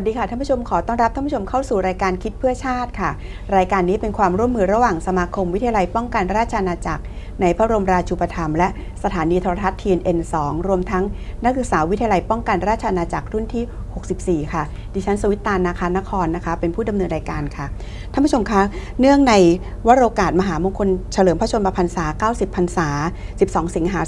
วัสดีค่ะท่านผู้ชมขอต้อนรับท่านผู้ชมเข้าสู่รายการคิดเพื่อชาติค่ะ รายการนี้เป็นความร่วมมือระหว่างสมาคมวิทยาลัยป้องกันราชอาณาจักร ในพระบรมราชูปถัมภ์และสถานีโทรทัศน์ TNN2 รวมทั้งนักศึกษาวิทยาลัยป้องกันราชอาณาจักรรุ่นที่ 64 ค่ะ ดิฉันสวิตตานาคานครนะคะ เป็นผู้ดำเนินรายการค่ะ ท่านผู้ชมคะ เนื่องในวโรกาสมหามงคลเฉลิมพระชนมพรรษา 90 พรรษา 12 สิงหา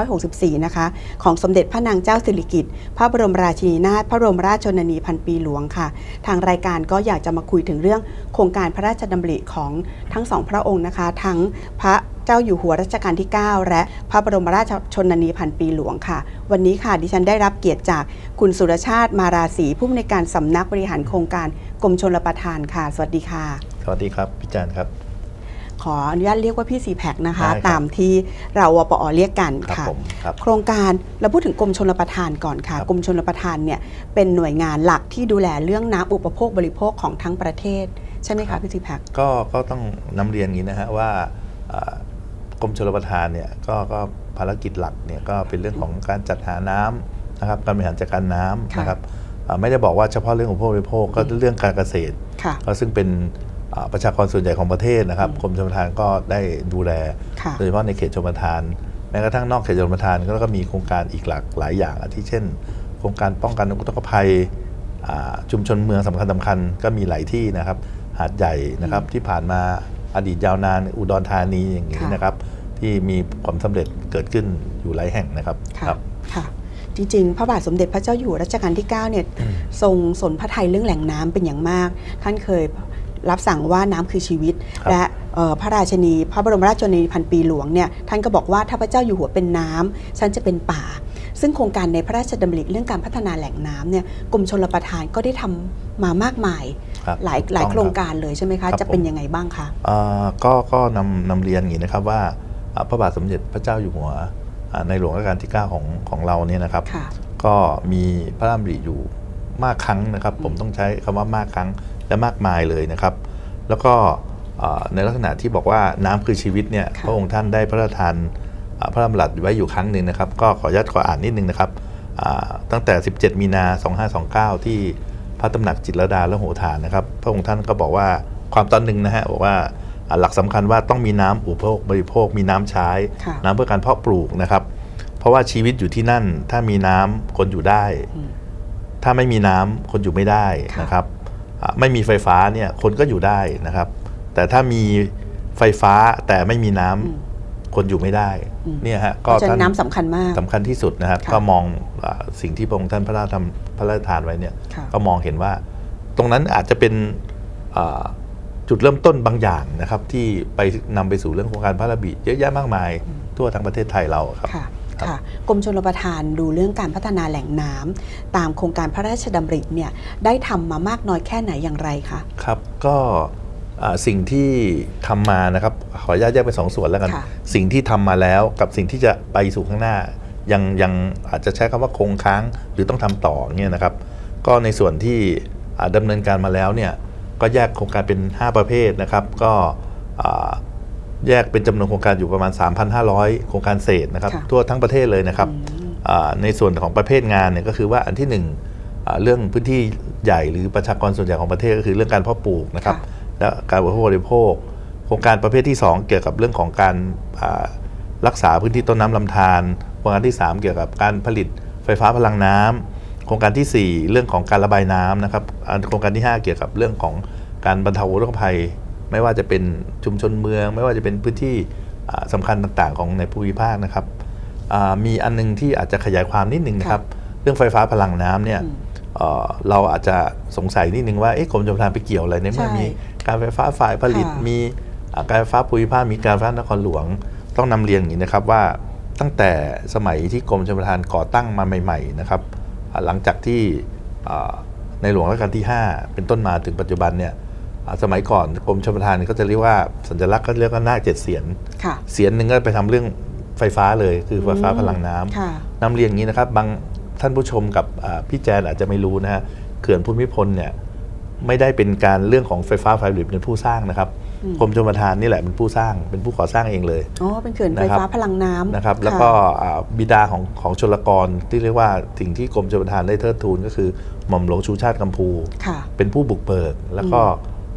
2564 นะคะ ของสมเด็จพระนางเจ้าสิริกิติ์ พระบรมราชินีนาถ พระบรมราชชนนีพันปีหลวงค่ะ ทางรายการก็อยากจะมาคุยถึงเรื่องโครงการพระราชดำริของทั้งสองพระองค์นะคะ ทั้งพระเจ้าอยู่หัวรัชกาลที่ 9 และพระบรมราชชนนีพันปีหลวงค่ะวันนี้ค่ะดิฉันได้รับเกียรติจากคุณสุรชาติมาราศีผู้อำนวยการสำนักบริหารโครงการกรมชลประทานค่ะ สวัสดีค่ะ สวัสดีครับพี่จานครับ ขออนุญาตเรียกว่าพี่สีแพคนะคะ ได้ครับตามที่เราวปอเรียกกันครับค่ะ ผมครับ โครงการเราพูดถึงกรมชลประทานก่อนค่ะครับ กรมชลประทานเนี่ยเป็นหน่วยงานหลักที่ดูแลเรื่องน้ำอุปโภคบริโภคของทั้งประเทศ ใช่ไหมคะพี่สีแพคก็ก็ต้องนำเรียนอย่างนี้นะฮะว่าอ่ากรมชลประทานเนี่ยก็ก็ ภารกิจหลักเนี่ยก็เป็นเรื่องของการจัดหาน้ำนะครับการบริหารจัดการน้ำค่ะนะครับอ่าไม่ได้บอกว่าเฉพาะเรื่องของผู้บริโภคก็เรื่องการเกษตรค่ะก็ซึ่งเป็นอ่าประชากรส่วนใหญ่ของประเทศนะครับกรมชลประทานก็ได้ดูแลค่ะโดยเฉพาะในเขตชลประทานแม้กระทั่งนอกเขตชลประทานก็ก็มีโครงการอีกหลากหลายอย่างอาทิเช่น โครงการป้องกันอุทกภัยอ่าชุมชนเมืองสำคัญสำคัญๆก็มีหลายที่นะครับ หาดใหญ่นะครับที่ผ่านมาอดีตยาวนานอุดรธานีอย่างนี้ค่ะนะครับ ที่มีความสำเร็จเกิดขึ้นอยู่หลายแห่งนะครับค่ะครับค่ะจริงๆ พระบาทสมเด็จพระเจ้าอยู่หัวรัชกาลที่ 9 เนี่ยทรงสนพระไทยเรื่องแหล่งน้ำเป็นอย่างมาก ท่านเคยรับสั่งว่าน้ำคือชีวิตครับและเอ่อพระราชนีพระบรมราชชนนีพันปีหลวงเนี่ยท่านก็บอกว่าถ้าพระเจ้าอยู่หัวเป็นน้ำฉันจะเป็นป่า ซึ่งโครงการในพระราชดำริเรื่องการพัฒนาแหล่งน้ำเนี่ยกรมชลประทานก็ได้ทำมามากมายครับหลายถูกหลายต้องโครงบการเลยใช่ไหมครัคะบจะเป็นผมยังไงบ้างคะอ่าก็ก็นำนำเรียนอย่างนี้นะครับว่าอ่า พระบาทสมเด็จพระเจ้าอยู่หัวอ่าในหลวงรัชกาลที่ 9 ของของเราเนี่ยนะครับค่ะก็มีพระราชดำริอยู่มากครั้งนะครับ ผมต้องใช้คำว่ามากครั้งและมากมายเลยนะครับ แล้วก็อ่าในลักษณะที่บอกว่าน้ำคือชีวิตเนี่ยค่ะพระองค์ท่านได้พระราชทานอ่าพระราชดำรัสไว้อยู่ครั้งหนึ่งนะครับ ก็ขออนุญาตขออ่านนิดนึงนะครับอ่าตั้งแต่ 17 มีนา 2529 ที่พระตำหนักจิตรลดาและโหฐานนะครับ พระองค์ท่านก็บอกว่าความตอนหนึ่งนะฮะบอกว่าอ่า หลักสำคัญว่าต้องมีน้ำอุปโภคบริโภค มีน้ำใช้ค่ะน้ำเพื่อการเพาะปลูกนะครับ เพราะว่าชีวิตอยู่ที่นั่น ถ้ามีน้ำคนอยู่ได้อืมถ้าไม่มีน้ำคนอยู่ไม่ได้ค่ะนะครับอ่าไม่มีไฟฟ้าเนี่ยคนก็อยู่ได้นะครับ แต่ถ้ามีไฟฟ้าแต่ไม่มีน้ำอืมคนอยู่ไม่ได้อืมเนี่ยฮะเพก็ราะฉะนั้ท่านนน้ำสำคัญมากสำคัญที่สุดนะครับค่ะก็มองอาสิ่งที่พระองค์ท่านพระราชทำพระราชทานไว้เนี่ยค่ะก็มองเห็นว่า ตรงนั้นอาจจะเป็นอ่า จุดเริ่มต้นบางอย่างนะครับ ที่ไปนำไปสู่เรื่องโครงการพระราบิเยอะแยะมากมาย ทั่วทั้งประเทศไทยเราครับค่ะครับค่ะกรมชลประทานดูเรื่องการพัฒนาแหล่งน้ำตามโครงการพระราชดำริเนี่ยได้ทำมามากน้อยแค่ไหนอย่างไรคะครับก็อ่าสิ่งที่ทำมานะครับขออนุญาตแยกเป็นสองส่วนแล้วกันค่ะสิ่งที่ทำมาแล้วกับสิ่งที่จะไปสู่ข้างหน้า ยังยังอาจจะใช้คำว่าคงค้างหรือต้องทำต่อเนี่ยนะครับ ก็ในส่วนที่อ่าดำเนินการมาแล้วเนี่ย ก็แยกโครงการเป็น 5 ประเภทนะครับก็อ่าแยกเป็นจำนวนโครงการอยู่ประมาณ 3,500 โครงการเศษนะครับค่ะทั่วทั้งประเทศเลยนะครับอืมอ่าในส่วนของประเภทงานเนี่ยก็คือว่าอันที่หนึ่งอ่าเรื่องพื้นที่ใหญ่หรือประชากรส่วนใหญ่ของประเทศก็คือเรื่องการเพาะปลูกนะครับค่ะและการบริโภคบริโภค โครงการประเภทที่ 2 เกี่ยวกับเรื่องของการอ่ารักษาพื้นที่ต้นน้ำลำธารโครงการที่ 3 เกี่ยวกับการผลิตไฟฟ้าพลังน้ำโค รงการทีสี่ 4 เรื่องของการระบายน้ำนะครับอ่าโครงการที่ 5 เกี่ยวกับเรื่องของการบรรเทาอุทกภัย ไม่ว่าจะเป็นชุมชนเมือง ไม่ว่าจะเป็นพื้นที่อ่าสำคัญต่างๆ ของในภูมิภาคนะครับอ่ามีอันนึงที่อาจจะขยายความนิดนึงนะครับเรื่องไฟฟ้าพลังน้ำเนี่ยอืมเอ่อเราอาจจะสงสัยนิดนึงว่าเอ๊ะกรมชลประทานไปเกี่ยวอะไรในเมื่อใช่มีการไฟฟ้าฝ่ายผลิตค่ะมีอ่าการไฟฟ้าภูมิภาคมีการไฟฟ้านครหลวงต้องนำเรียนอย่างนี้นะครับว่าตั้งแต่สมัยที่กรมชลประทานก่อตั้งมาใหม่ ๆ นะครับอ่า หลังจากที่อ่าในหลวงรัชกาลที่ 5 เป็นต้นมาถึงปัจจุบันเนี่ยอ่าสมัยก่อนกรมชลประทานก็จะเรียกว่าสัญลักษณ์ก็เรียกว่านาคเจ็ดเสียนค่ะเสียนหนึ่งก็ไปทำเรื่องไฟฟ้าเลยคือไฟฟ้าพลังน้ำค่ะนำเรียนอย่างนี้นะครับ บางท่านผู้ชมกับอ่าพี่แจนอาจจะไม่รู้นะฮะเขื่อนภูมิพลเนี่ยไม่ได้เป็นการเรื่องของไฟฟ้าฝ่ายผลิตเป็นผู้สร้างนะครับอืม กรมชลประทานนี่แหละเป็นผู้สร้างเป็นผู้ก่อสร้างเองเลยอ๋อเป็นเขื่อนไฟนะครับฟ้าพลังน้ำนะครับะแล้วก็อ่าบิดาของของชลกรที่เรียกว่าสิ่งที่กรมชลประทานได้เทิดทูนก็คือหม่อมหลวงชูชาติกัมพูค่ะเป็นผู้บุกเบิกแล้วก็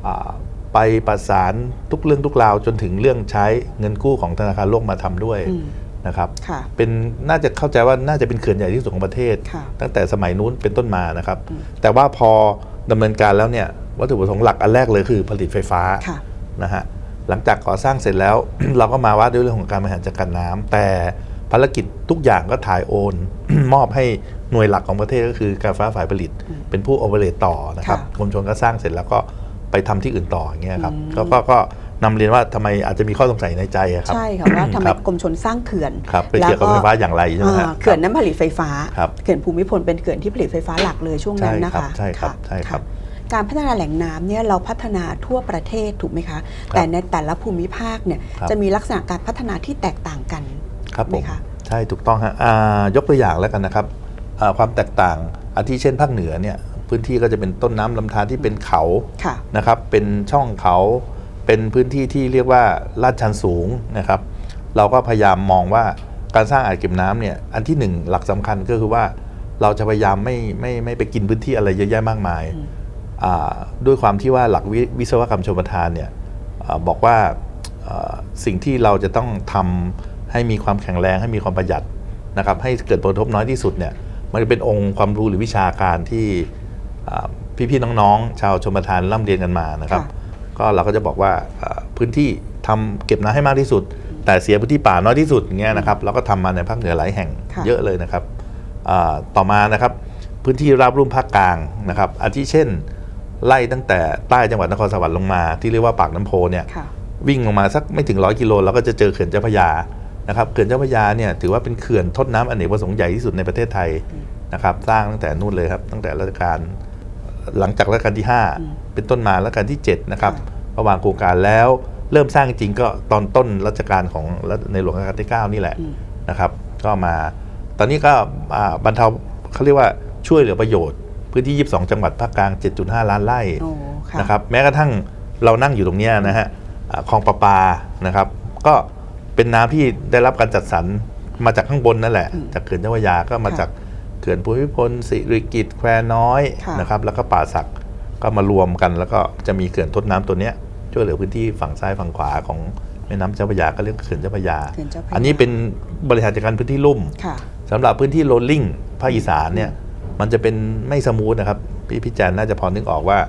อ่าไปประสานทุกเรื่องทุกราวจนถึงเรื่องใช้เงินกู้ของธนาคารโลกมาทำด้วยอืมนะครับค่ะเป็นน่าจะเข้าใจว่าน่าจะเป็นเขื่อนใหญ่ที่สุดของประเทศค่ะตั้งแต่สมัยนู้นเป็นต้นมานะครับอืมแต่ว่าพอดำเนินการแล้วเนี่ยวัตถุประสงค์หลักอันแรกเลยคือผลิตไฟฟ้าค่ะ นะฮะหลังจากก่อสร้างเสร็จแล้ว เราก็มาว่าด้วยเรื่องของการบริหารจัดการน้ำแต่ภารกิจทุกอย่างก็ถ่ายโอน มอบให้หน่วยหลักของประเทศก็คือการไฟฟ้าฝ่ายผลิตอืมเป็นผู้โอเปเรตต่อนะครับค่ะกรมชนก็สร้างเสร็จแล้วก็ไปทำที่อื่นต่ออย่างเงี้ยครับอืมก็ก็ก็นำเรียนว่าทำไมอาจจะมีข้อสงสัยในใจอะครับ ใช่ค่ะว่าทำไมครับกรมชนสร้างเขื่อนครับไปเกี่ยวกับไฟฟ้าอย่างไรใช่ไหมฮะอ่าเขื่อนนั้นผลิตไฟฟ้าครับเขื่อนภูมิพลเป็นเขื่อนที่ผลิตไฟฟ้าหลักเลยช่วงนั้นนะคะใช่ครับใช่ครับะ การพัฒนาแหล่งน้ำเนี่ยเราพัฒนาทั่วประเทศถูกไหมคะ แต่ในแต่ละภูมิภาคเนี่ยครับจะมีลักษณะการพัฒนาที่แตกต่างกันครับผมไหมคะใช่ถูกต้องฮะอ่ายกตัวอย่างแล้วกันนะครับอ่าความแตกต่างอาทิเช่นภาคเหนือเนี่ยพื้นที่ก็จะเป็นต้นน้ำลำธารที่เป็นเขาค่ะนะครับเป็นช่องเขาเป็นพื้นที่ที่เรียกว่าลาดชันสูงนะครับ เราก็พยายามมองว่าการสร้างอ่างเก็บน้ำเนี่ยอันที่หนึ่งหลักสำคัญก็คือว่าเราจะพยายามไม่ไม่ไม่ไปกินพื้นที่อะไรเยอะแยะมากมายอืมอ่า ด้วยความที่ว่าหลักวิวิศวกรรมชลประทานเนี่ยอาบอกว่าอ่าสิ่งที่เราจะต้องทำให้มีความแข็งแรงให้มีความประหยัดนะครับให้เกิดผลกระทบน้อยที่สุดเนี่ยมันเป็นองค์ความรู้หรือวิชาการที่อ่าพี่ๆน้องๆ ชาวชลประทานร่ำเรียนกันมานะครับค่ะก็เราก็จะบอกว่าอ่าพื้นที่ทำเก็บน้ำให้มากที่สุด แต่เสียพื้นที่ป่าน้อยที่สุดอย่างเงี้ยนะครับเราก็ทำมาในภาคเหนือหลายแห่งค่ะเยอะเลยนะครับอ่าต่อมานะครับพื้นที่ราบรุ่มภาคกลางนะครับอาทิเช่น ไล่ตั้งแต่ใต้จังหวัดนครสวรรค์ลงมา ที่เรียกว่าปากน้ำโพเนี่ยค่ะวิ่งลงมาสักไม่ถึงร้อยกิโลเราก็จะเจอเขื่อนเจ้าพระยานะครับเขื่อนเจ้าพระยาเนี่ยถือว่าเป็นเขื่อนทดน้ำอเนกประสงค์ใหญ่ที่สุดในประเทศไทยนะครับสร้างตั้งแต่นู่นเลยครับ ตั้งแต่รัชกาลหลังจากรัชกาลที่อืม5เป็นต้นมารัชกาลที่ 7 นะครับค่ะระหว่างโครงการแล้วเริ่มสร้างจริงก็ตอนต้นรัชกาลของรัชในหลวงรัชกาลที่ 9 นี่แหละอืมนะครับ ก็มา ตอนนี้ก็อ่าบรรเทาเขาเรียกว่าช่วยเหลือประโยชน์ พื้นที่ 22 จังหวัดภาคกลาง 7.5 ล้านไร่โอ้ค่ะนะครับแม้กระทั่งเรานั่งอยู่ตรงเนี้ยนะฮะอ่าคลองประปานะครับก็เป็นน้ำที่ได้รับการจัดสรรมาจากข้างบนนั่นแหละอืมจากเขื่อนเจ้าพระยาก็มาค่ะจากเขื่อนภูมิพลสิริกิตแควน้อยค่ะนะครับแล้วก็ป่าสักก็มารวมกัน แล้วก็จะมีเขื่อนทดน้ำตัวเนี้ยช่วยเหลือพื้นที่ฝั่งซ้ายฝั่งขวาของแม่น้ำเจ้าพระยาก็เรียกเขื่อนเจ้าพระยาเขื่อนเจ้าพระยาอันนี้เป็นบริหารจัดการพื้นที่ลุ่มค่ะสำหรับพื้นที่โรลลิ่งภาคอีสานเนี่ย มันจะเป็นไม่สมูทนะครับ พี่พี่แจนน่าจะพอนึกออกว่า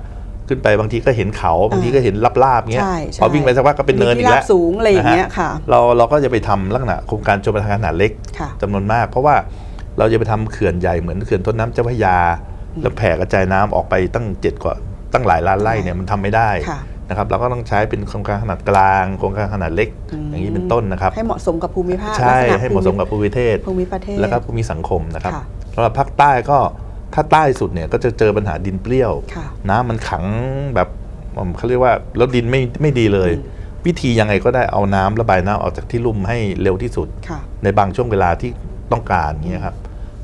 ขึ้นไปบางทีก็เห็นเขาบางทีก็เห็นลาบๆเงี้ยใช่ใช่พอวิ่งไปสักพักก็เป็นเนินอีกมีที่แล้วราบสูงอะไรอย่างเงี้ยนฮค่ะเราเราก็จะไปทำลักษณะโครงการชลประทานขนาดเล็กค่ะจำนวนมาก เพราะว่าเราจะไปทำเขื่อนใหญ่เหมือนเขื่อนต้นน้ำเจ้าพระยา แล้วแผ่กระจายน้ำออกไปตั้งเจ็ดกว่าตั้งหลายล้านไร่เนี่ยมันทำไม่ได้ค่ะนะครับเราก็ต้องใช้เป็นโครงการขนาดกลางโครงการขนาดเล็ก อย่างนี้เป็นต้นนะครับ ให้เหมาะสมกับภูมิภาคใช่ลักษณะให้เหมาะสมกับภูมิประเทศภูมิประเทศแล้วก็ภูมิสังคมนะครับค่ะ สำหรับภาคใต้ก็ถ้าใต้สุดเนี่ยก็จะเจอปัญหาดินเปรี้ยว ค่ะ น้ำมันขังแบบอืมเขาเรียกว่าแล้วดินไม่ไม่ดีเลยอืมวิธียังไงก็ได้เอาน้ำระบายน้ำออกจากที่ลุ่มให้เร็วที่สุด ค่ะ ในบางช่วงเวลาที่ต้องการเงี้ยครับ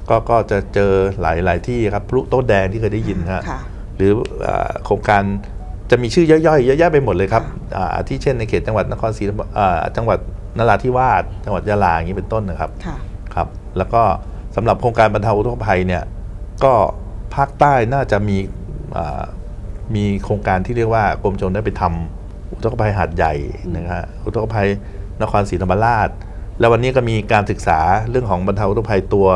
ก็ก็จะเจอหลายหลายที่ครับพลุโต๊ะแดงที่เคยได้ยินฮะค่ะ หรืออ่าโครงการจะมีชื่อย่อยๆเยอะแยะไปหมดเลยครับค่ะอ่าที่เช่นในเขตจังหวัดนครศรีธรรมอ่าจังหวัดนราธิวาสจังหวัดยะลาอย่างนี้เป็นต้นนะครับค่ะ ครับ แล้วก็ สำหรับโครงการบรรเทาอุทกภัยเนี่ยก็ภาคใต้น่าจะมีอ่ามีโครงการที่เรียกว่ากรมชนได้ไปทำอุทกภัยหาดใหญ่นะฮะอุทกภัยนครศรีธรรมราช แล้ววันนี้ก็มีการศึกษาเรื่องของบรรเทาอุทกภัยตัว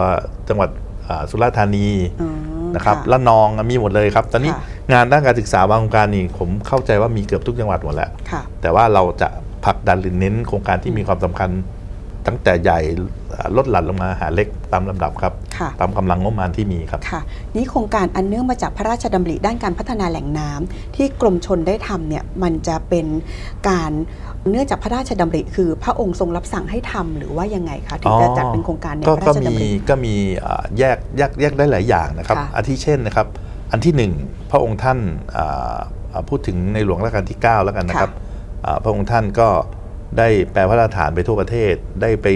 จังหวัดอ่าสุราษฎร์ธานีอ๋อนะครับค่ะละนองมีหมดเลยครับ ตอนนี้ค่ะงานด้านการศึกษาบางโครงการนี่ผมเข้าใจว่ามีเกือบทุกจังหวัดหมดแล้วค่ะแต่ว่าเราจะผลักดันหรือเน้นโครงการที่มีความสำคัญ ตั้งแต่ใหญ่อ่าลดหลั่นลงมาหาเล็กตามลำดับครับค่ะตามกำลังงบประมาณที่มีครับค่ะนี่โครงการอันเนื่องมาจากพระราชดำริด้านการพัฒนาแหล่งน้ำที่กรมชนได้ทำเนี่ยมันจะเป็นการเนื่องจากพระราชดำริ คือพระองค์ทรงรับสั่งให้ทำหรือว่ายังไงคะถึงจะจัดเป็นโครงการในก็พระราก็ชมีดำริก็มีอ่าแยกแยกแยกได้หลายอย่างนะครับค่ะอาทิเช่นนะครับอันที่หนึ่งพระองค์ท่านอ่าอ่าพูดถึงในหลวงรัชกาลที่ 9 แล้วกันนะครับค่ะอ่าพระองค์ท่านก็ ได้แปลพระราชฐานไปทั่วประเทศ ได้ไป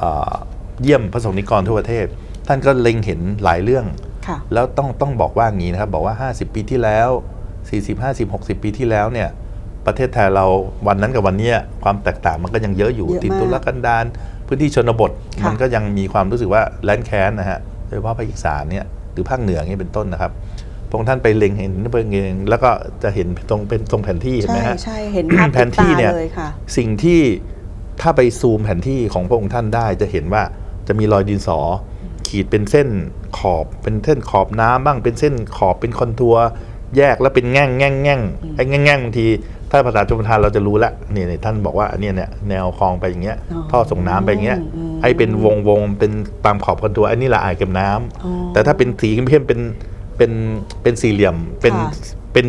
อ่าเยี่ยมพระสงฆ์นิกรทั่วประเทศ ท่านก็เล็งเห็นหลายเรื่องค่ะแล้วต้องต้องบอกว่างี้นะครับ บอกว่า 50 ปีที่แล้ว 40 50 60 ปีที่แล้วเนี่ยประเทศไทยเราวันนั้นกับวันเนี้ยความแตกต่างมันก็ยังเยอะอยู่เยอะมากตินตุลกันดารพื้นที่ชนบทค่ะมันก็ยังมีความรู้สึกว่าแร้นแค้นนะฮะโดยเฉพาะภาคอีสานเนี่ยหรือภาคเหนืออย่างนี้เป็นต้นนะครับ พระองค์ท่านไปเล็งเห็นเเองแล้วก็จะเห็นตรงเป็นตรงแผนที่เห็นไหมใช่ฮะใช่เห็นภาพแผนที่เนี่ยติดตาเลยค่ะสิ่งที่ถ้าไปซูมแผนที่ของพระองค์ท่านได้จะเห็นว่าจะมีรอยดินสอ ขีดเป็นเส้นขอบเป็นเส้นขอบน้ำบ้างเป็นเส้นขอบเป็นคอนทัวร์แยกแล้วเป็นแง่งแง่งแง่งไอ้แง่งแง่งบางทีถ้าภาษาชมประทานเราจะรู้ละนี่นี่ท่านบอกว่าอันเนี้ยเนี่ยแนวคลองไปอย่างเงี้ยอ๋อท่อส่งน้ำไปอย่างเงี้ยอืมไอ้เป็นวงวงเป็นตามขอบคอนทัวร์อันนี้ละอายเก็บน้ำอ๋อแต่ถ้าเป็นสีเข้มๆเป็น เป็นเป็นสี่เหลี่ยมเป็นค่ะเป็น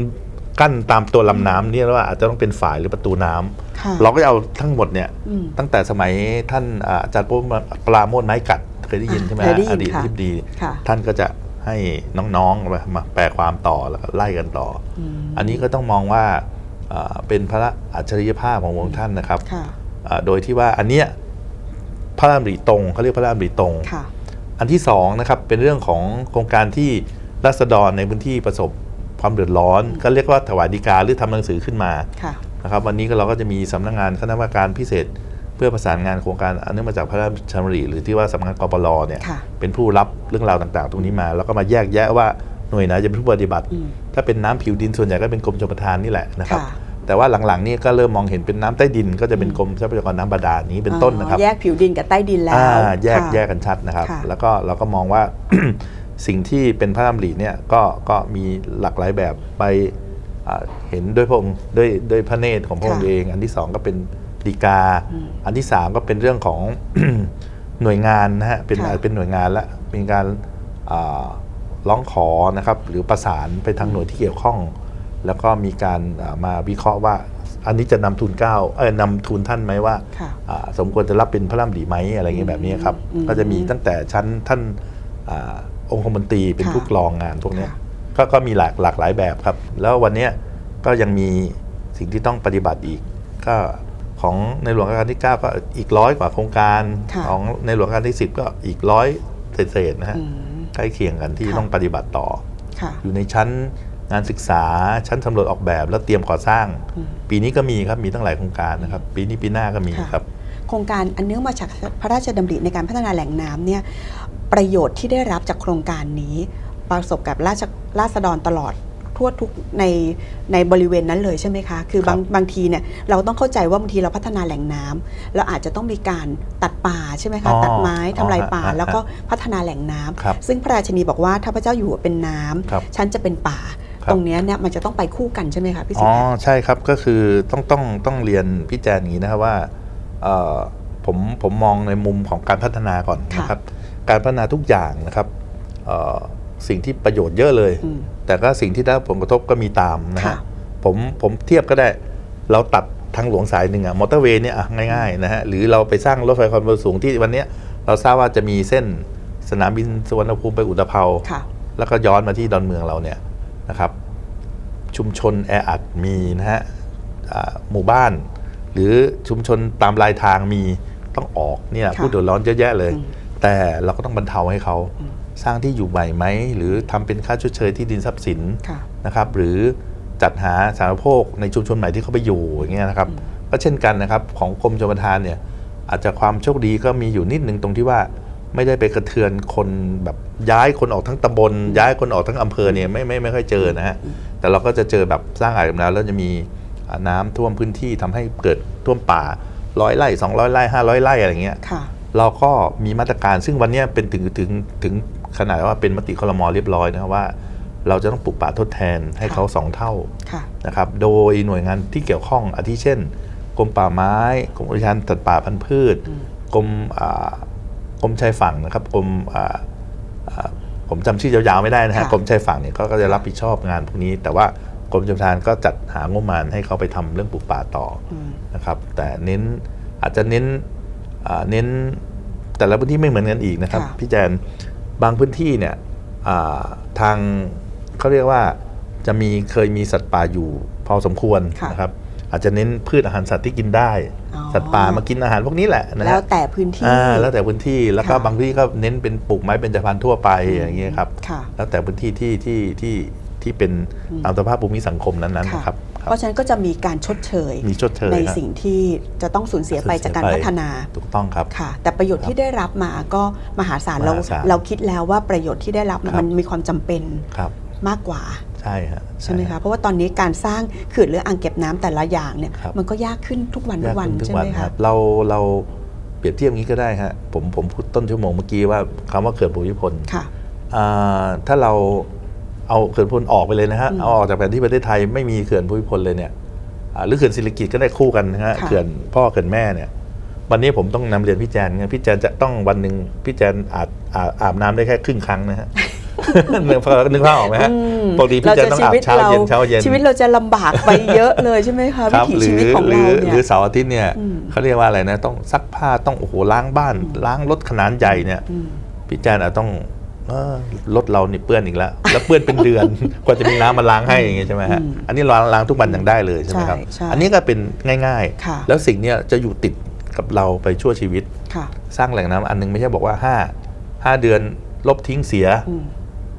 กั้นตามตัวลำน้ำเนี่ยว่าอาจจะต้องเป็นฝายหรือประตูน้ำค่ะเราก็จะเอาทั้งหมดเนี่ยอืมตั้งแต่สมัยท่านอ่าอาจารย์ปราโมทไม้กัดเคยได้ยินใช่ไหมเคยได้ยินอดีตค่ะทิบดีค่ะท่านก็จะให้น้องๆมามาแปลความต่อแล้วก็ไล่กันต่ออมอันนี้ก็ต้องมองว่าอ่าเป็นพระอัจฉริยภาพขององค์ท่านนะครับค่ะอ่าโดยที่ว่าอันเนี้ยพระรามริตรงเขาเรียกพระรามริตรงค่ะอันที่สองนะครับเป็นเรื่องของโครงการที่ รัษฎรในพื้นที่ประสบความเดือดร้อน ก็เรียกว่าถวายดีกาหรือทำหนังสือขึ้นมาค่ะนะครับวันนี้ก็เราก็จะมีสำนักงานคณะกรรมการพิเศษ เพื่อประสานงานโครงการอันเนื่องมาจากพระราชดำริหรือที่ว่าสำนักงานกปรเนี่ยค่ะเป็นผู้รับเรื่องราวต่าง ๆ ตรงนี้มา แล้วก็มาแยกแยะว่าหน่วยไหนจะเป็นผู้ปฏิบัติอืมถ้าเป็นน้ำผิวดินส่วนใหญ่ก็เป็นกรมชลประทานนี่แหละนะครับค่ะแต่ว่าหลังๆนี่ก็เริ่มมองเห็นเป็นน้ำใต้ดิน ก็จะเป็นกรมทรัพยากรน้ำบาดาลนี้เป็นต้นนะครับอ๋อแยกผิวดินกับใต้ดินแล้วอ่าแยกค่ะแยกกันชัดนะครับค่ะแล้วก็เราก็มองว่า สิ่งที่เป็นพระดำริเนี่ยก็ก็มีหลากหลายแบบไปอ่าเห็นด้วยพระองค์ด้วยด้วยพระเนตรของพระองค์ค่ะเอง อันที่สองก็เป็นดีกาอืมอันที่สามก็เป็นเรื่องของหน่วยงานนะฮะเป็นค่ะเป็นหน่วยงานละเป็นการอ่าร้องขอนะครับ หรือประสานไปทางหน่วยที่เกี่ยวข้อง แล้วก็มีการอ่ามาวิเคราะห์ว่า อันนี้จะนำทุนเกล้าเออนำทุนท่านไหมว่าค่ะอ่าสมควรจะรับเป็นพระร่ำดีไหมอะไรอย่างเงี้ยแบบนี้ครับอืมก็จะมีตั้งแต่ชั้นท่าน อาองคมนตรีเป็นค่ะผู้กรองงานพวกเนี้ยค่ะก็ก็มีหลากหลากหลายแบบครับ แล้ววันเนี้ยก็ยังมีสิ่งที่ต้องปฏิบัติอีก ก็ของในหลวงรัชกาลที่ 9 ก็อีกร้อยกว่าโครงการค่ะของในหลวงรัชกาลที่ 10 ก็อีกร้อยเศษๆนะฮะอืมใกล้เคียงกันที่ค่ะต้องปฏิบัติต่อค่ะอยู่ในชั้นงานศึกษาชั้นสำรวจออกแบบแล้วเตรียมก่อสร้างอืมปีนี้ก็มีครับมีตั้งหลายโครงการนะครับ ปีนี้ปีหน้าก็มีค่ะครับ โครงการอันเนื่องมาจากพระราชดำริในการพัฒนาแหล่งน้ำเนี่ย ประโยชน์ที่ได้รับจากโครงการนี้ประสบกับราชราษฎรตลอดทั่วทุกในในบริเวณนั้นเลยใช่ไหมคะ คือบางครับบางทีเนี่ยเราต้องเข้าใจว่าบางทีเราพัฒนาแหล่งน้ำเราอาจจะต้องมีการตัดป่าใช่ไหมคะอ๋อตัดไม้ทำลายป่าอ๋อฮะแล้วก็พัฒนาแหล่งน้ำครับซึ่งพระราชนีบอกว่าถ้าพระเจ้าอยู่หัวเป็นน้ำครับฉันจะเป็นป่าครับตรงเนี้ยเนี่ยมันจะต้องไปคู่กันใช่ไหมคะพี่สิอ๋งอห์ใช่ครับก็คือต้องต้องต้องเรียนพี่แจนอย่างนี้นะครับว่าเอ่อผมผมมองในมุมของการพัฒนาก่อนนะครับ การพัฒนาทุกอย่างนะครับเอ่อสิ่งที่ประโยชน์เยอะเลยอืมแต่ก็สิ่งที่ได้รับผลกระทบก็มีตามนะค่ะฮะผมผมเทียบก็ได้เราตัดทางหลวงสายหนึ่งอะมอเตอร์เวย์เนี่ยอะง่ายๆนะฮะหรือเราไปสร้างรถไฟความเร็วสูงที่วันเนี้ยเราทราบว่าจะมีเส้นสนามบินสุวรรณภูมิไปอุตภเปาค่ะแล้วก็ย้อนมาที่ดอนเมืองเราเนี่ยนะครับ ชุมชนแออัดมีนะฮะอ่าหมู่บ้าน หรือชุมชนตามรายทางมีต้องออกเนี่ยค่ะผู้เดือดร้อนเยอะแยะเลยอืม แต่เราก็ต้องบรรเทาให้เขาอืมสร้างที่อยู่ใหม่ไหม หรือทำเป็นค่าชดเชยที่ดินทรัพย์สินค่ะนะครับ หรือจัดหาสาธารณูปโภคในชุมชนใหม่ที่เขาไปอยู่อย่างเงี้ยนะครับ ก็เช่นกันนะครับของกรมชลประทานเนี่ยอาจจะความโชคดีก็มีอยู่นิดนึงตรงที่ว่าไม่ได้ไปกระเทือนคนแบบย้ายคนออกทั้งตำบล ย้ายคนออกทั้งอำเภอเนี่ยไม่ไม่ไม่ค่อยเจอนะฮะแต่เราก็จะเจอแบบสร้างอ่างเก็บน้ำแล้วจะมีอ่าน้ำท่วมพื้นที่ทำให้เกิดท่วมป่าร้อยไร่สองร้อยไร่ห้าร้อยไร่อะไรเงี้ยค่ะ เราก็มีมาตรการซึ่งวันเนี้ยเป็นถึงถึงถึงขนาดว่าเป็นมติคลมเรียบร้อยนะครับว่า เราจะต้องปลูกป่าทดแทนให้เขาสองเท่าค่ะนะครับโดยหน่วยงานที่เกี่ยวข้องอาทิเช่น กรมป่าไม้กรมอุทยานสัตว์ป่าพันธุ์พืชอืมกรมอ่ากรมชายฝั่งนะครับกรมอ่าอ่าผมจำชื่อยาวๆไม่ได้นะฮะค่ะกรมชายฝั่งเนี่ยก็ก็จะรับผิดชอบงานพวกนี้ แต่ว่ากรมชลประทานก็จัดหางบประมาณให้เขาไปทำเรื่องปลูกป่าต่ออืมนะครับแต่เน้นอาจจะเน้นอ่า เน้นแต่ละพื้นที่ไม่เหมือนกันอีกนะครับค่ะพี่แจนบางพื้นที่เนี่ยอ่าทางเขาเรียกว่าจะมีเคยมีสัตว์ป่าอยู่พอสมควรค่ะนะครับ อาจจะเน้นพืชอาหารสัตว์ที่กินได้อ๋อสัตว์ป่ามากินอาหารพวกนี้แหละนะฮะแล้วแต่พื้นที่อ่าแล้วแต่พื้นที่แล้วก็ค่ะบางที่ก็เน้นเป็นปลูกไม้เป็นจพันธุ์ทั่วไปอย่างเงี้ยครับค่ะแล้วแต่พื้นที่ที่ที่ที่ที่เป็นอืมตามสภาพภูมิสังคมนั้นๆค่ะนะครับค เพรับราะฉะนั้นก็จะมีการชดเชยมีชดเชยในครับสิ่งที่จะต้องสูญเสียไปสูญเสียจากการไปพัฒนาถูกต้องครับค่ะ แต่ประโยชน์ที่ได้รับมาก็มหาศาลเรามหาศาลเราคิดแล้วว่าประโยชน์ที่ได้รับครับมันมีความจำเป็นครับมากกว่าใช่ฮะใช่ไหมคะเพราะว่าตอนนี้การสร้างเขื่อนหรืออ่างเก็บน้ำแต่ละอย่างเนี่ยครับมันก็ยากขึ้นทุกวันทุยากกวันขึ้นทุกใช่วัไหมนคคะรับเราเราเปรียบเทียบงี้ก็ได้ฮะผมผมพูดต้นชั่วโมงเมื่อกี้ว่าคำว่าเขื่อนภูมิพลค่ะอ่าถ้าเรา เอาเขื่อนภูมิพลออกไปเลยนะฮะอืมเอาออกจากแผนที่ประเทศไทยไม่มีเขื่อนภูมิพลเลยเนี่ยอ่าหรือเขื่อนศิริกิตก็ได้คู่กันนะฮะค่ะเขื่อนพ่อเขื่อนแม่เนี่ย วันนี้ผมต้องนำเรียนพี่แจนไงพี่แจนจะต้องวันหนึ่งพี่แจนอาบอาบอาบน้ำได้แค่ครึ่งครั้งนะฮะนึกภาพนึกภาพออกไหมฮะอืมปกติพี่แจนต้องอาบเช้าเย็นเช้าเย็นชีวิตเราจะลำบากไปเยอะเลยใช่ไหมคะควิรับถีหรืชีอวิตของหรืเราอเนี่หรือยเสาร์อาทิตย์เนี่ยอืมเขาเรียกว่าอะไรนะต้องซักผ้าต้องโอ้โหล้างบ้าน ล้างรถขนาดใหญ่เนี่ยอืมพี่แจนอาจต้องเออ รถเรานี่เปื้อนอีกแล้ว แล้วเปื้อนเป็นเดือน กว่าจะมีน้ำมาล้างให้อย่างเงี้ยใช่ไหมฮะอืมอันนี้ล้างล้างทุกวันยังได้เลยใช่ไหมครับใช่ใช่อันนี้ก็เป็นง่ายค่ะๆแล้วสิ่งเนี้ยจะอยู่ติดกับเราไปชั่วชีวิตค่ะสร้างแหล่งน้ำอันหนึงไม่ใช่บอกว่าห้าห้าเดือนลบทิ้งเสียอืม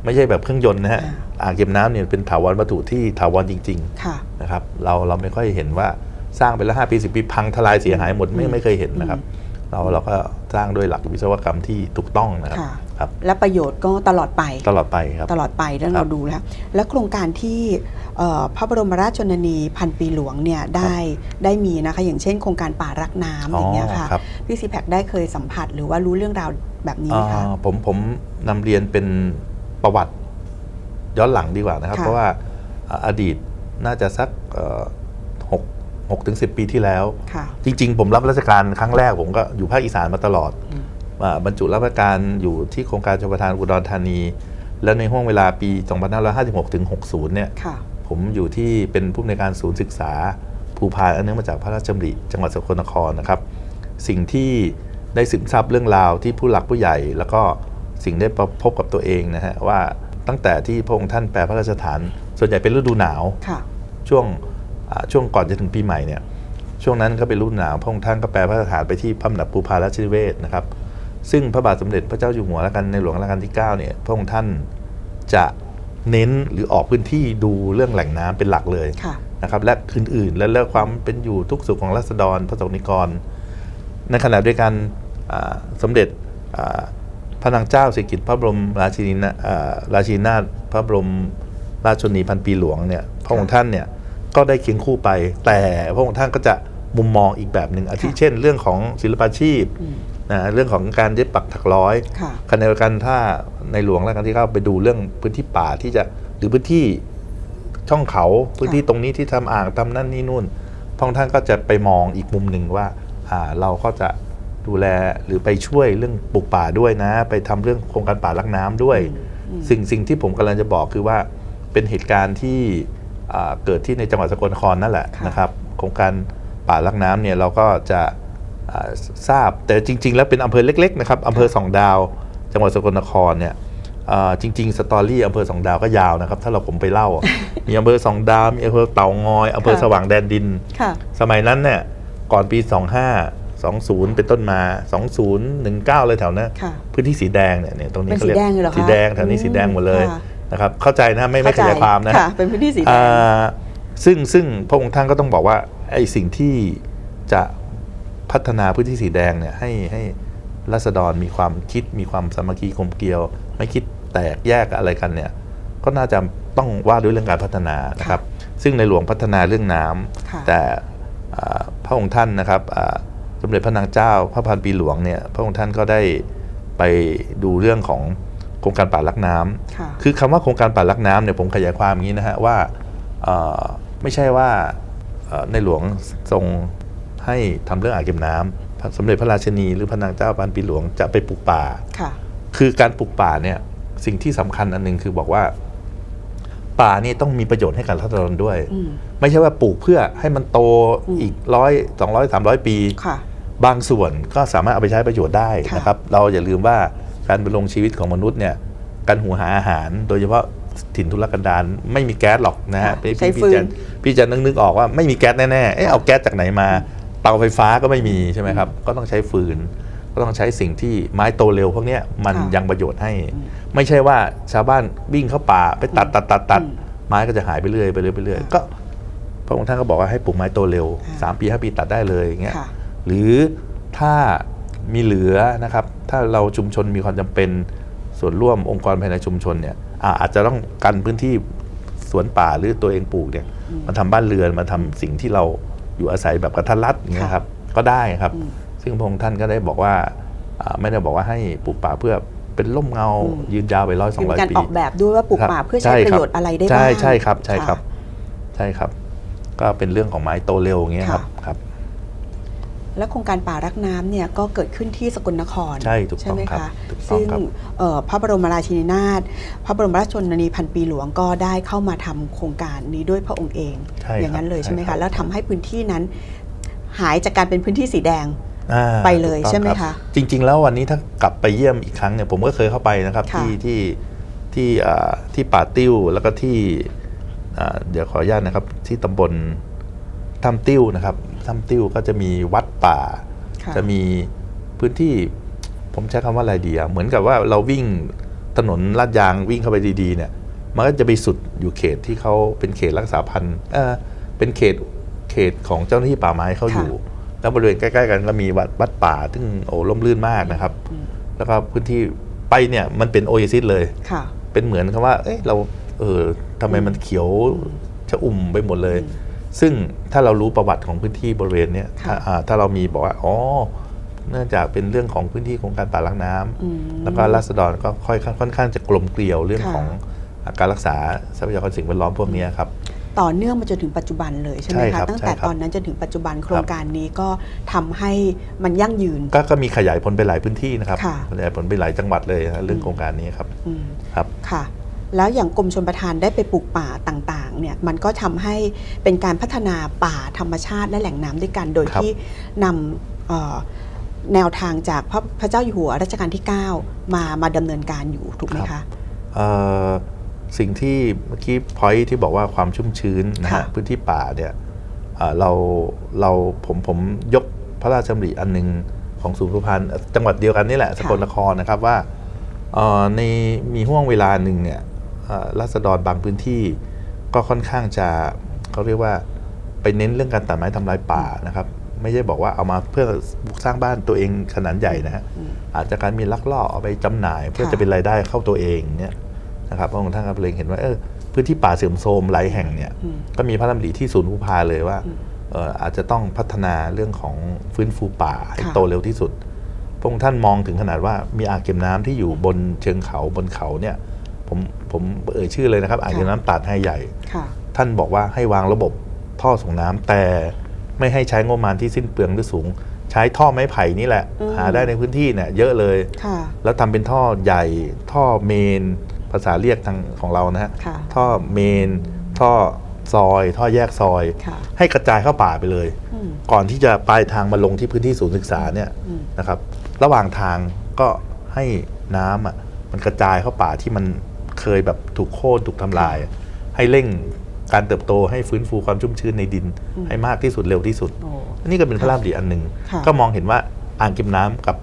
ไม่ใช่แบบเครื่องยนต์นะฮะอ่าอ่างเก็บน้ำเนี่ยเป็นถาวรวัตถุที่ถาวรจริงๆค่ะนะครับ เราเราไม่ค่อยเห็นว่าสร้างไปแล้วห้าปีสิปีพังทลายเสียหายหมดไม่ไม่เคยเห็นนะครับ เราเราก็สร้างด้วยหลักวิศวกรรมที่ถูกต้องนะครับ ค่ะครับ และประโยชน์ก็ตลอดไปตลอดไปครับ ตลอดไปแล้วครัเราบดูแล้ว และโครงการที่เอ่อพระบรมราชชนนีพันปีหลวงเนี่ยได้ได้มีนะคะอย่างเช่นโครงการป่ารักน้ำอย่างเงี้ยค่ะครับพี่ซีแพคได้เคยสัมผัสหรือว่ารู้เรื่องราวแบบนี้ไหมคะอ่าผมผมนำเรียนเป็นประวัติย้อนหลังดีกว่านะครับค่ะเพราะว่าอ่าอดีตน่าจะสักเอ่อหกหกถึงสิปีที่แล้วค่ะจริง ๆ ผมรับราชการครั้งแรกผมก็อยู่ภาคอีสานมาตลอดอืมอ่า บรรจุรับราชการอยู่ที่โครงการชลประทานอุดรธานี แล้วในห่วงเวลาปี 2556 ถึง 60 เนี่ยค่ะผมอยู่ที่เป็นผู้อำนวยการศูนย์ศึกษาภูพานอันเนื่องมาจากพระราชดำริจังหวัดสกลนครนะครับ สิ่งที่ได้ซึมซับเรื่องราวที่ผู้หลักผู้ใหญ่ แล้วก็สิ่งได้พบกับตัวเองนะฮะว่าตั้งแต่ที่พระองค์ท่านแปลพระราชฐาน ส่วนใหญ่เป็นฤดูหนาวค่ะช่วงอ่าช่วงก่อนจะถึงปีใหม่เนี่ยช่วงนั้นก็เป็นฤดูหนาวพระองค์ท่านก็แปลพระราชฐานไปที่พระมหาภูพาราชนิเวศนะครับ ซึ่งพระบาทสมเด็จพระเจ้าอยู่หัวรัชกาลในหลวงรัชกาลที่9เนี่ยพระองค์ท่านจะเน้นหรือออกพื้นที่ดูเรื่องแหล่งน้ำเป็นหลักเลยค่ะนะครับและอื่นๆ และเรื่องความเป็นอยู่ทุกสุขของรัษฎรพระสงฆ์นิกร ในขณะเด้วยวกันอ่าสมเด็จอ่าพระนางเจ้าสิริกิติ์พระบรมราชินีนาอ่าราชินีนาถพระบรมราชชนนีพันปีหลวงเนี่ยพระองค์ท่านเนี่ยก็ได้เคียงคู่ไป แต่พระองค์ท่านก็จะมุมมองอีกแบบหนึ่งอาทิค่ะเช่น เรื่องของศิลปาชีพอืม นะเรื่องของการเย็บปักถักร้อยค่ะขณะเดียวกันถ้าในหลวงรัชกาลที่เก้าไปดูเรื่องพื้นที่ป่าที่จะหรือพื้นที่ช่องเขาพื้นที่ตรงนี้ที่ทำอ่างทำนั่นนี่นู่นพระองค์ท่านก็จะไปมองอีกมุมหนึ่งว่าอ่าเราก็จะดูแลหรือไปช่วยเรื่องปลูกป่าด้วยนะ ไปทำเรื่องโครงการป่ารักน้ำด้วยอืมสิ่งสิ่งที่ผมกำลังจะบอกคือว่าเป็นเหตุการณ์ที่อ่าเกิดที่ในจังหวัดสกลนครนั่นแหละค่ะนะครับโครงการป่ารักน้ำเนี่ยเราก็จะอ่า ทราบแต่จริง ๆ แล้วเป็นอำเภอเล็กๆนะครับอำเภอสองดาว จังหวัดสกลนครเนี่ยอ่าจริง ๆ สตอรี่อำเภอสองดาวก็ยาวนะครับ ถ้าเราผมไปเล่า มีอำเภอสองดาว มีอำเภอเต่างอยอำเภอค่ะสว่างแดนดินค่ะสมัยนั้นเนี่ยก่อนปี 25 20 เป็นต้นมา 2019 เลยแถวนั้นค่ะพื้นที่สีแดงเนี่ยเนี่ยตรงนี้เป็นเขาเรียกสีแดงเลยเหรอคะสีแดงแถวนี้อืมสีแดงหมดเลยค่ะนะครับเข้าใจนะไม่ไม่ขเข้ยายความนะค่ะเป็นพื้นที่สีแดอ่างซึ่งซึ่งพระองค์ท่านก็ต้องบอกว่าไอ้สิ่งที่จะ พัฒนาพื้นที่สีแดงเนี่ยให้ให้รัษฎรมีความคิดมีความสามัคคีกลมเกลียว ไม่คิดแตกแยกอะไรกันเนี่ยก็น่าจะต้องว่าด้วยเรื่องการพัฒนานะครับ ซึ่งในหลวงพัฒนาเรื่องน้ำค่ะแต่อ่าพระองค์ท่านนะครับอ่าสมเด็จพระนางเจ้าพระพันปีหลวงเนี่ยพระองค์ท่านก็ได้ไปดูเรื่องของโครงการป่ารักน้ำค่ะคือคำว่าโครงการป่ารักน้ำเนี่ยผมขยายความอย่างนี้นะฮะว่าเอ่อไม่ใช่ว่าเอ่อในหลวงทรง ให้ทำเรื่องอ่างเก็บน้ำพระสมเด็จพระราชินีหรือพระนางเจ้าปานปีหลวงจะไปปลูกป่าค่ะคือการปลูกป่าเนี่ยสิ่งที่สำคัญอันหนึงคือบอกว่า ป่านี่ต้องมีประโยชน์ให้กับรัษฎรด้วยอืมไม่ใช่ว่าปลูกเพื่อให้มันโตอืมอีกร้อยสองร้อยสามร้อยปีค่ะบางส่วนก็สามารถเอาไปใช้ประโยชน์ได้ค่ะนะครับ เราอย่าลืมว่าการดำรงชีวิตของมนุษย์เนี่ย การหูหาอาหาร โดยเฉพาะถิ่นทุรกันดารไม่มีแก๊สหรอกนะฮะค่ะพี่ใช้พี่ฟืนจะพี่จะนึกนึกออกว่าไม่มีแก๊สแน่ๆเอ๊ะเอาแก๊สจากไหนมา เตาไฟฟ้าก็ไม่มีใช่ไหมครับ ก็ต้องใช้ฟืน ก็ต้องใช้สิ่งที่ไม้โตเร็วพวกเนี้ยมันค่ะยังประโยชน์ให้ ไม่ใช่ว่าชาวบ้านวิ่งเข้าป่าไปตัดตัดตัดตัดอืมไม้ก็จะหายไปเรื่อยไปเรื่อยไปเรื่อยก็พระองค์ท่านก็บอกว่าให้ปลูกไม้โตเร็วค่ะสามปีห้าปีตัดได้เลยอย่างเงี้ยค่ะหรือถ้ามีเหลือนะครับ ถ้าเราชุมชนมีความจำเป็นส่วนร่วมองค์กรภายในชุมชนเนี่ยอ่าอาจจะต้องกันพื้นที่สวนป่าหรือตัวเองปลูกเนี่ยมาทำบ้านเรือนมาทำสิ่งที่เรา อยู่อาศัยแบบกระทันรัดอย่างเงี้ยครับก็ได้ครับอืมซึ่งพระองค์ท่านก็ได้บอกว่าอ่าไม่ได้บอกว่าให้ปลูกป่าเพื่อเป็นร่มเงาอืมยืนยาวไปร้อยสอคืงอร้อยมีการปีออกแบบด้วยว่าปลูกครับป่าเพื่อใช้คประบโยชน์อะไรได้บ้างใช่ใช่ครับใช่ครับะใช่ครับ ก็เป็นเรื่องของไม้โตเร็วอย่างเงี้ยครับค่ะครับ และโครงการป่ารักน้ำเนี่ยก็เกิดขึ้นที่สกลนครใช่ถูกต้องไหมครับคะถูกต้องซึ่งครับเอ่อพระบรมราชินีนาถพระบรมราชชนนีพันปีหลวงก็ได้เข้ามาทำโครงการนี้ด้วยพระองค์เอง ใช่อย่างนั้นเลยครับใช่ไหมใช่ครัคะบ แล้วทำให้พื้นที่นั้น หายจากการเป็นพื้นที่สีแดง อ่าไปเลยถูกต้องใช่ไหมรับคะจริง ๆ แล้ววันนี้ถ้ากลับไปเยี่ยมอีกครั้งเนี่ยผมก็เคยเข้าไปนะครับค่ะที่ที่ที่อ่าที่ป่าติ้วแล้วก็ที่อ่าเดี๋ยวขออนุญาตนะครับที่ตำบลถ้ำติ้วนะครับ ถ้ำติ้วก็จะมีวัดป่าค่ะจะมีพื้นที่ผมใช้คำว่าอะไรดีอะเหมือนกับว่าเราวิ่งถนนลาดยางวิ่งเข้าไปดีๆเนี่ย มันก็จะไปสุดอยู่เขตที่เขาเป็นเขตรักษาพันธุ์เออเป็นเขตเขตของเจ้าหน้าที่ป่าไม้เขาอยู่ แล้วบริเวณใกล้ๆกันก็มีวัดวัดป่าซึ่งโอ้ร่มรื่นมากนะครับอืมแล้วก็พื้นที่ไปเนี่ยมันเป็นโอเอซิสเลยค่ะเป็นเหมือนคำว่า เอ้ยเราเออทำไมมันเขียวชะอุ่มไปหมดเลยอืม ซึ่งถ้าเรารู้ประวัติของพื้นที่บริเวณเนี้ยค่ะถ้าอ่าถ้าเรามีบอกว่าอ๋อเนื่องจากเป็นเรื่องของพื้นที่ของการป่าล้างน้ำอืมแล้วก็รัษฎรก็ค่อยค่อนข้างจะกลมเกลียวเรื่องค่ะของการรักษาทรัพยากรสิ่งแวดล้อมพวกเนี้ยครับต่อเนื่องมาจนถึงปัจจุบันเลยใช่ไหมใช่ครัคะบตั้งแต่ใช่ครับตอนนั้นจนถึงปัจจุบันโครงการนี้ก็ทำให้มันยั่งยืนก็ก็มีขยายผลไปหลายพื้นที่นะครับค่ะขยายผลไปหลายจังหวัดเลยนะเรื่องโครงการนี้ครับอืมครับค่ะ แล้วอย่างกรมชนประทานได้ไปปลูกป่าต่างๆเนี่ยมันก็ทำให้เป็นการพัฒนาป่าธรรมชาติและแหล่งน้ำด้วยกัน โดยครับที่นำเอ่อแนวทางจากพระพระเจ้าอยู่หัวรัชกาลที่ 9 มามาดำเนินการอยู่ถูกไหมครัคะบเอ่อสิ่งที่เมื่อกี้พอยที่บอกว่าความชุ่มชื้นนะค่ะฮะพื้นที่ป่าเนี่ยเอ่อเราเราผมผมยกพระราชดำริอันหนึงของศูนย์สุพรรณจังหวัดเดียวกันนี่แหละสกลนครนะครับว่าเอ่อในมีห่วงเวลาหนึ่งเนี่ย เอ่อรัษฎรบางพื้นที่ ก็ค่อนข้างจะเขาเรียกว่าไปเน้นเรื่องการตัดไม้ทำลายป่านะครับ ไม่ใช่บอกว่าเอามาเพื่อสร้างบ้านตัวเองขนาดใหญ่นะฮะอืมอาจจะการมีลักลอบเอาไปจำหน่าย เพื่อค่ะจะเป็นรายได้เข้าตัวเองเนี่ยนะครับพระองค์ท่านก็เลยเห็นว่าเออพื้นที่ป่าเสื่อมโทรมหลายแห่งเนี่ยอืมก็มีพระดำริที่ศูนย์ภูพาเลยว่าอืมเอ่ออาจจะต้องพัฒนาเรื่องของฟื้นฟูป่าให้ค่ะโตเร็วที่สุด พระองค์ท่านมองถึงขนาดว่ามีอ่างเก็บน้ำที่อยู่บนเชิงเขาบนเขาเนี่ย ผม ผมเอ่ยชื่อเลยนะครับอ่างเก็บน้ำตาดให้ใหญ่ ค่ะท่านบอกว่าให้วางระบบท่อส่งน้ำแต่ไม่ให้ใช้งบประมาณที่สิ้นเปลืองหรือสูง ใช้ท่อไม้ไผ่นี่แหละอืมหาได้ในพื้นที่เนี่ยเยอะเลย ค่ะ แล้วทำเป็นท่อใหญ่ ท่อเมน ภาษาเรียกทางของเรานะฮะค่ะท่อเมน ท่อซอย ท่อแยกซอย ค่ะ ให้กระจายเข้าป่าไปเลย อืมก่อนที่จะปลายทางมาลงที่พื้นที่ศูนย์ศึกษาเนี่ยอืมนะครับ ระหว่างทางก็ให้น้ำอะมันกระจายเข้าป่าที่มัน เคยแบบถูกโค่นถูกทำลาย ให้เร่งการเติบโตให้ฟื้นฟูความชุ่มชื้นในดินอืมให้มากที่สุดเร็วที่สุดโอ้อันนี้ก็เป็นพระราชดำริอันหนึ่งค่ะก็มองเห็นว่าอ่างเก็บน้ำกับ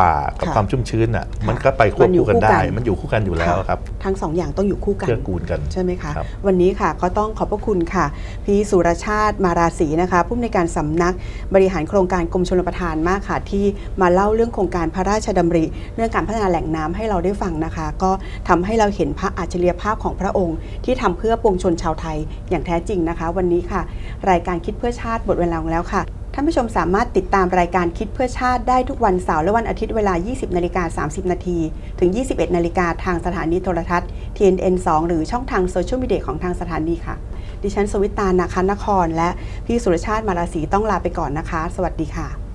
ป่ากับค่ะความชุ่มชื้นอะค่ะมันก็ไปควบมันอยู่คู่กันคู่ได้กันมันอยู่คู่กันอยู่แล้วครับทั้งสองอย่างต้องอยู่คู่กัน เกื้อกูลกัน ใช่ไหมคะ ครับ วันนี้ค่ะก็ต้องขอบพระคุณค่ะ พี่สุรชาติมาราศีนะคะ ผู้อำนวยการสำนักบริหารโครงการกรมชลประทานมากค่ะ ที่มาเล่าเรื่องโครงการพระราชดำริ เรื่องการพัฒนาแหล่งน้ำให้เราได้ฟังนะคะ ก็ทำให้เราเห็นพระอัจฉริยภาพของพระองค์ ที่ทำเพื่อปวงชนชาวไทยอย่างแท้จริงนะคะ วันนี้ค่ะ รายการคิดเพื่อชาติหมดเวลาลงแล้วค่ะ ท่านผู้ชมสามารถติดตามรายการคิดเพื่อชาติได้ทุกวันเสาร์และวันอาทิตย์เวลา 20นาฬิกา30 นาทีถึง 21นาฬิกาทางสถานีโทรทัศน์ TNN 2 หรือช่องทางโซเชียลมีเดียของทางสถานีค่ะ ดิฉันสวิตานาคานคร และพี่สุรชาติมาราศีต้องลาไปก่อนนะคะ สวัสดีค่ะ